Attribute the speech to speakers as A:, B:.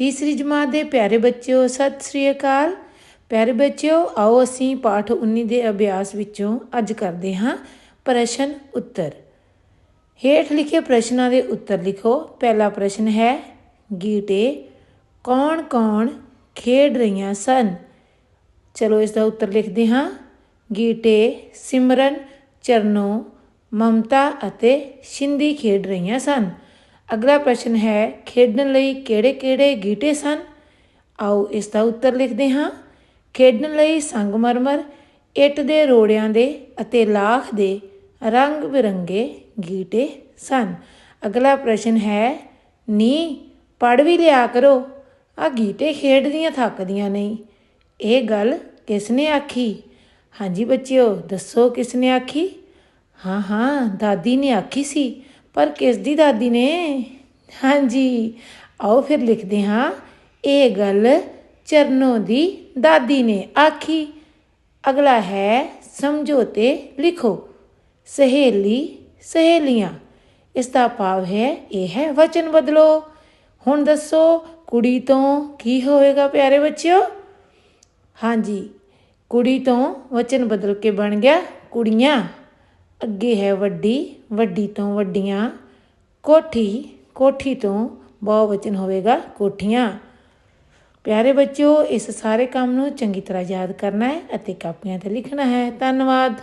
A: ਤੀਸਰੀ ਜਮਾਤ ਦੇ ਪਿਆਰੇ ਬੱਚਿਓ, ਸਤਿ ਸ੍ਰੀ ਅਕਾਲ। ਪਿਆਰੇ ਬੱਚਿਓ, ਆਓ ਅਸੀਂ ਪਾਠ 19 ਦੇ ਅਭਿਆਸ ਵਿੱਚੋਂ ਅੱਜ ਕਰਦੇ ਹਾਂ ਪ੍ਰਸ਼ਨ ਉੱਤਰ। ਹੇਠ ਲਿਖੇ ਪ੍ਰਸ਼ਨਾਂ ਦੇ ਉੱਤਰ ਲਿਖੋ। ਪਹਿਲਾ ਪ੍ਰਸ਼ਨ ਹੈ, ਗੀਟੇ ਕੌਣ-ਕੌਣ ਖੇਡ ਰਹੀਆਂ ਸਨ? ਚਲੋ ਇਸ ਦਾ ਉੱਤਰ ਲਿਖਦੇ ਹਾਂ। ਗੀਟੇ, ਸਿਮਰਨ, ਚਰਨੋ, ਮਮਤਾ ਅਤੇ ਸ਼ਿੰਦੀ ਖੇਡ ਰਹੀਆਂ ਸਨ। ਅਗਲਾ ਪ੍ਰਸ਼ਨ ਹੈ, ਖੇਡਣ ਲਈ ਕਿਹੜੇ-ਕਿਹੜੇ ਗੀਟੇ ਸਨ? ਆਓ ਇਸ ਦਾ ਉੱਤਰ ਲਿਖਦੇ ਹਾਂ। ਖੇਡਣ ਲਈ ਸੰਗਮਰਮਰ, ਇੱਟ ਦੇ ਰੋੜਿਆਂ ਦੇ ਅਤੇ ਲਾਖ ਦੇ ਰੰਗ ਬਿਰੰਗੇ ਗੀਟੇ ਸਨ। ਅਗਲਾ ਪ੍ਰਸ਼ਨ ਹੈ ਨੀ ਪੜ ਵੀ ਲਿਆ ਕਰੋ। ਆ ਗੀਟੇ ਖੇਡਦੀਆਂ ਥੱਕਦੀਆਂ ਨਹੀਂ। ਇਹ ਗੱਲ ਕਿਸ ਨੇ ਆਖੀ? ਹਾਂਜੀ ਬੱਚਿਓ, ਦੱਸੋ ਕਿਸ ਨੇ ਆਖੀ? ਹਾਂ ਹਾਂ, ਦਾਦੀ ਨੇ ਆਖੀ ਸੀ। ਪਰ ਕਿਸ ਦੀ ਦਾਦੀ ਨੇ? ਹਾਂਜੀ। ਆਓ ਫਿਰ ਲਿਖਦੇ ਹਾਂ। ਇਹ ਗੱਲ ਚਰਨੋ ਦੀ ਦਾਦੀ ਨੇ ਆਖੀ। ਅਗਲਾ ਹੈ, ਸਮਝੋ ਸਮਝੋਤੇ ਲਿਖੋ। ਸਹੇਲੀ, ਸਹੇਲੀਆਂ। ਇਸ ਦਾ ਭਾਵ ਹੈ, ਇਹ ਹੈ ਵਚਨ ਬਦਲੋ। ਹੁਣ ਦੱਸੋ, ਕੁੜੀ ਤੋਂ ਕੀ ਹੋਵੇਗਾ ਪਿਆਰੇ ਬੱਚਿਓ? ਹਾਂਜੀ। ਕੁੜੀ ਤੋਂ ਵਚਨ ਬਦਲ ਕੇ ਬਣ ਗਿਆ ਕੁੜੀਆਂ। ਅੱਗੇ ਹੈ ਵੱਡੀ ਵੱਡੀ ਤੋਂ ਵੱਡੀਆਂ, ਕੋਠੀ ਕੋਠੀ ਤੋਂ ਬਹੁਵਚਨ ਹੋਵੇਗਾ ਕੋਠੀਆਂ। ਪਿਆਰੇ ਬੱਚਿਓ, ਇਸ ਸਾਰੇ ਕੰਮ ਨੂੰ ਚੰਗੀ ਤਰ੍ਹਾਂ ਯਾਦ ਕਰਨਾ ਹੈ ਅਤੇ ਕਾਪੀਆਂ ਤੇ ਲਿਖਣਾ ਹੈ। ਧੰਨਵਾਦ।